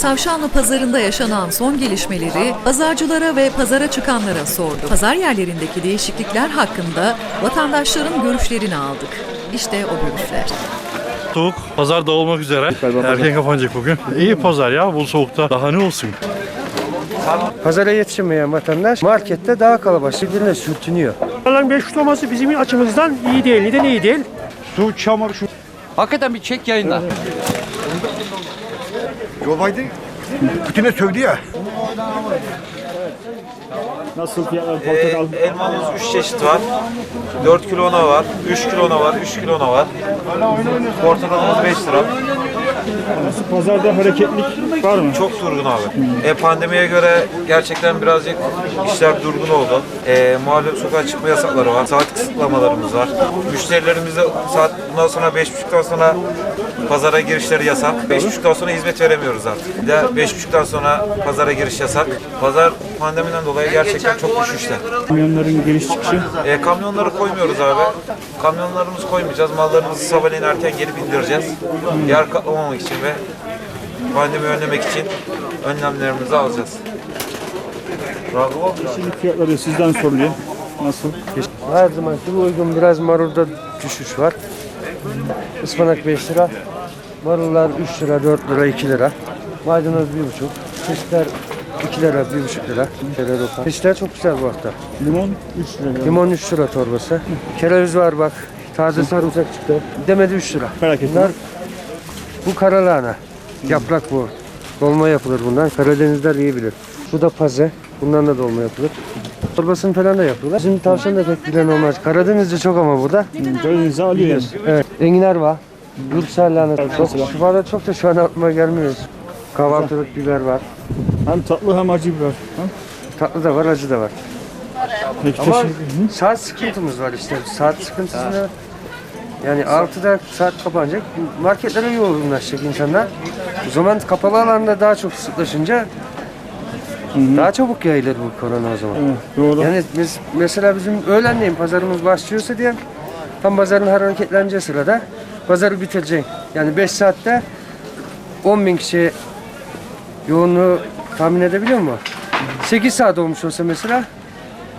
Tavşanlı pazarında yaşanan son gelişmeleri pazarcılara ve pazara çıkanlara sordu. Pazar yerlerindeki değişiklikler hakkında vatandaşların görüşlerini aldık. İşte o görüşler. Soğuk, pazar da olmak üzere. Erken kapanacak bugün. İyi pazar ya bu soğukta. Daha ne olsun? Pazara yetişemeyen vatandaş markette daha kalabalık birbirine sürtünüyor. Alan 5 olması bizim açımızdan iyi değil. Neden iyi değil? Su, çamur, şu. Hakikaten bir çek yayında. Joe Biden Putin'e sövdü ya. Nasıl fiyatlar portakal? Ee, elmamız 3 çeşit var. 4 kilona var, 3 kilona var, 3 kilona var. Portakalımız 5 lira. Nasıl pazarda hareketlik var mı? Çok durgun abi. E, pandemiye göre gerçekten birazcık işler durgun oldu. E, malum sokağa çıkma yasakları var. Saat kısıtlamalarımız var. Müşterilerimiz de saat bundan sonra 5.30'dan sonra pazara girişleri yasak. 5.30'dan sonra hizmet veremiyoruz artık. Bir de 5.30'dan sonra pazara giriş yasak. Pazar pandemiden dolayı gerçekten çok düşüşte. Kamyonların giriş çıkışı. E, kamyonları koymuyoruz abi. Kamyonlarımızı koymayacağız. Mallarımızı sabahleyin erken gelip indireceğiz. Yer kaplamamak için ve pandemi önlemek için önlemlerimizi alacağız. Bravo. Şimdi fiyatları sizden soruluyor. Nasıl? Her zamanki gibi uygun biraz marulda düşüş var. Ispanak 5 lira. Marullar 3 lira, 4 lira, 2 lira. Maydanoz 1,5. Çeşitler 2 lira, 1,5 lira. O. Çeşitler çok güzel bu hafta. Limon 3 lira. Limon 3 lira torbası. Kereviz var bak. Taze sarımsak çıktı. Demedi 3 lira. Merak etme. Bunlar bu karalahana. Yaprak bu. Dolma yapılır bundan. Karadenizler iyi bilir. Bu da paze. Bundan da dolma yapılır. Torbasını falan da yapıyorlar. Bizim tavşan da pek bilen olmaz. Karadenizce çok ama burada. Karadeniz'e alıyoruz. Evet. Enginar var. Yursal lahana çok. Şu barada çok da şu an aklıma gelmiyor. Kahvaltılık biber var. Hem tatlı hem acı biber. Ha? Tatlı da var, acı da var. Peki Ama saat sıkıntımız var işte. Saat sıkıntısında yani 6'da saat kapanacak. Marketlere yoğunlaşacak insanlar. O zaman kapalı alanda daha çok sıklaşınca daha çabuk yayılır bu korona o zaman. Evet, doğru. Yani biz mesela bizim öğlenleyin pazarımız başlıyorsa diye tam pazarın hareketleneceği sırada pazarı bitirecek. Yani 5 saatte 10 bin kişi yoğunluğu tahmin edebiliyor musun? 8 saat olmuş olsa mesela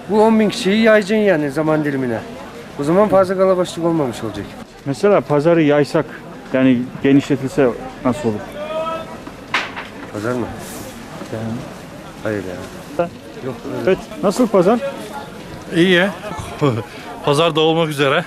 bu 10 bin kişiyi yayacaksın yani zaman dilimine. O zaman fazla kalabalık olmamış olacak. Mesela pazarı yaysak yani genişletilse nasıl olur? Pazar mı? Hayır ya. Yok öyle. Evet. Nasıl pazar? İyi. pazar da olmak üzere.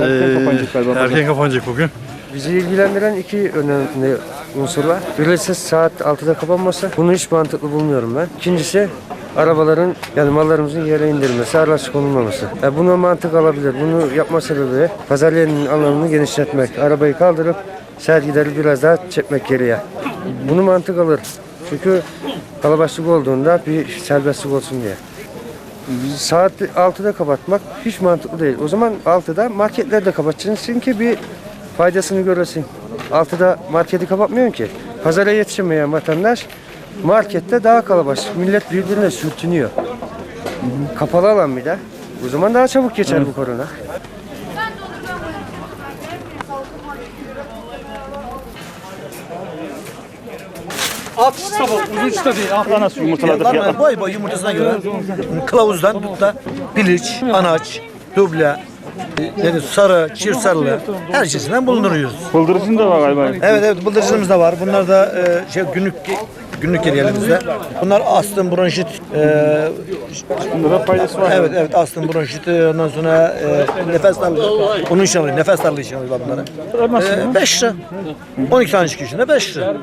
Erken Ee, kapanacak galiba pazar. Erken kapanacak bugün. Bizi ilgilendiren iki önemli unsur var. Birisi saat 6'da kapanması. Bunu hiç mantıklı bulmuyorum ben. İkincisi arabaların yani mallarımızın yere indirilmesi, araç konulmaması. Yani buna mantık alabilir. Bunu yapma sebebi pazar yerinin alanını genişletmek. Arabayı kaldırıp sergileri biraz daha çekmek geriye. Bunu mantık alır. Çünkü kalabalık olduğunda bir serbestlik olsun diye. Saat 6'da kapatmak hiç mantıklı değil. O zaman 6'da marketleri de kapatacaksın ki bir faydasını göresin. 6'da marketi kapatmıyorsun ki. Pazara yetişemeyen vatandaş markette daha kalabalık. Millet birbirine sürtünüyor. Kapalı alan bir de. O zaman daha çabuk geçer bu korona. Nasıl yumurtalarda fiyatlar? Boy boy yumurtasına göre kılavuzdan tut da piliç, anaç, duble, yani sarı, çiğ sarılı her şeysinden bulunduruyoruz. Bıldırcın da var galiba. Evet evet bıldırcınımız da var. Bunlar da e, şey günlük günlük geliyor elimizde. Bunlar astım, bronşit, e, Bunda da faydası var. evet evet astım, bronşit, e, ondan sonra e, nefes darlığı. Onun için alıyor, nefes darlığı için alıyorlar bunları. Nasıl? 5 lira. 12 tane çıkıyor içinde 5 lira.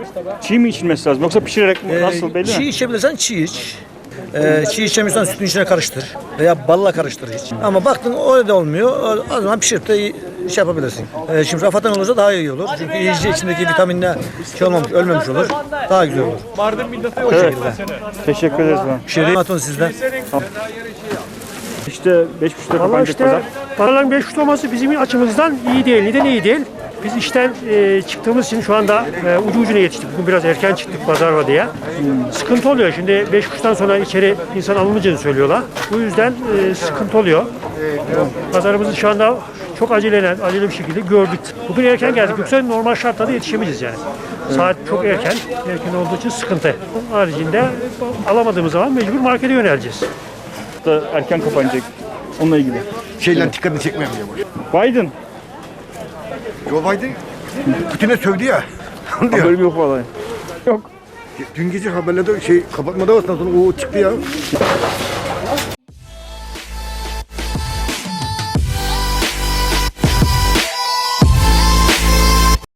Çiğ mi içilmesi lazım yoksa pişirerek mi? Ee, Nasıl belli çiğ mi? içebilirsen çiğ iç. Ee, çiğ içemiyorsan sütün içine karıştır. Veya balla karıştır hiç. Ama baktın öyle de olmuyor. O, zaman pişirip de şey yapabilirsin. Ee, şimdi rafattan olursa daha iyi olur. Çünkü yiyeceği içindeki vitaminle şey olmamış, ölmemiş olur. Daha güzel olur. O Evet. şekilde. Teşekkür ederiz. bana. Şirin atın sizden. İşte 5.30'da Valla kapanacak işte pazar. paraların 5 olması bizim açımızdan iyi değil. Neden iyi değil? Biz işten e, çıktığımız için şu anda e, ucu ucuna yetiştik. Bugün biraz erken çıktık pazar var diye. Sıkıntı oluyor. Şimdi 5 kuştan sonra içeri insan alınmayacağını söylüyorlar. Bu yüzden e, sıkıntı oluyor. Pazarımızı şu anda çok acele, acele bir şekilde gördük. Bugün erken geldik. Yoksa normal şartlarda yetişemeyeceğiz yani. Saat çok erken. Erken olduğu için sıkıntı. Onun haricinde alamadığımız zaman mecbur markete yöneleceğiz. Da erken kapanacak. Onunla ilgili. Şeyler dikkatini çekmeyen diye. Biden. Joe Biden Putin'e sövdü ya. Onu diyor. Haberim yok vallahi. Yok. Dün gece haberlerde şey kapatmada basından sonra o çıktı ya.